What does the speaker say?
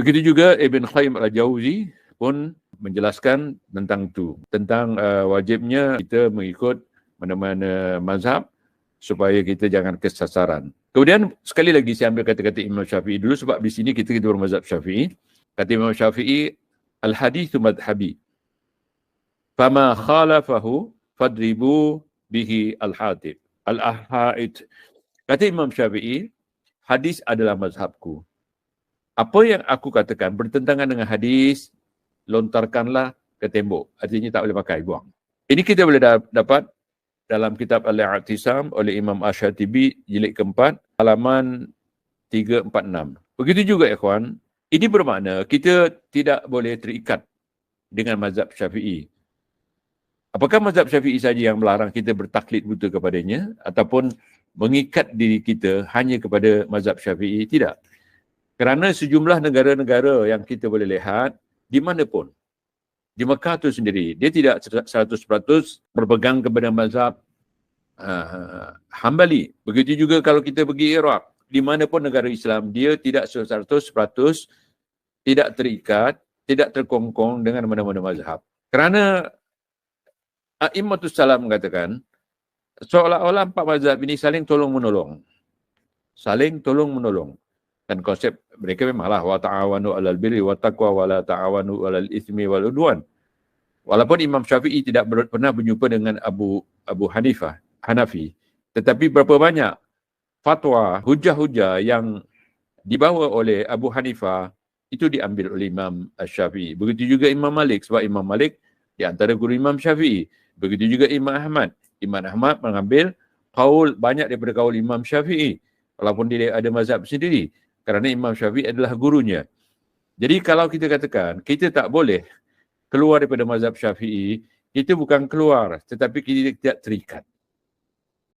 Begitu juga Ibn Khayyim al-Jauzi pun menjelaskan tentang itu. Tentang uh, wajibnya kita mengikut mana-mana mazhab supaya kita jangan kesasaran. Kemudian sekali lagi saya ambil kata-kata Imam Syafi'i dulu sebab di sini kita kita bermazhab Syafi'i. Kata Imam Syafi'i, al-hadithu madhabi. Fama khalafahu fadribu bihi al-hatib. Al-ahait. Kata Imam Syafi'i, hadis adalah mazhabku. Apa yang aku katakan bertentangan dengan hadis, lontarkanlah ke tembok. Artinya tak boleh pakai, buang. Ini kita boleh dapat dalam kitab Al-I'tisam oleh Imam Ash-Shatibi jilid keempat, halaman 346. Begitu juga, ikhwan, ini bermakna kita tidak boleh terikat dengan mazhab syafi'i. Apakah mazhab syafi'i saja yang melarang kita bertaklid buta kepadanya ataupun mengikat diri kita hanya kepada mazhab syafi'i? Tidak. Kerana sejumlah negara-negara yang kita boleh lihat di mana pun di Mekah itu sendiri dia tidak 100% berpegang kepada mazhab uh, Hambali. Begitu juga kalau kita pergi Iraq, di mana pun negara Islam dia tidak 100% tidak terikat, tidak terkongkong dengan mana-mana mazhab. Kerana A'immatus Salam mengatakan, seolah-olah empat mazhab ini saling tolong-menolong. Saling tolong-menolong. Dan konsep mereka memanglah wa ta'awanu alal birri wa taqwa wa la ta'awanu alal ithmi wal udwan. Walaupun Imam Syafi'i tidak ber, pernah berjumpa dengan Abu Abu Hanifah, Hanafi, tetapi berapa banyak fatwa, hujah-hujah yang dibawa oleh Abu Hanifah itu diambil oleh Imam Syafi'i. Begitu juga Imam Malik sebab Imam Malik di antara guru Imam Syafi'i. Begitu juga Imam Ahmad. Imam Ahmad mengambil kaul banyak daripada kaul Imam Syafi'i. Walaupun dia ada mazhab sendiri. Kerana Imam Syafi'i adalah gurunya. Jadi kalau kita katakan, kita tak boleh keluar daripada mazhab Syafi'i, kita bukan keluar tetapi kita tidak terikat.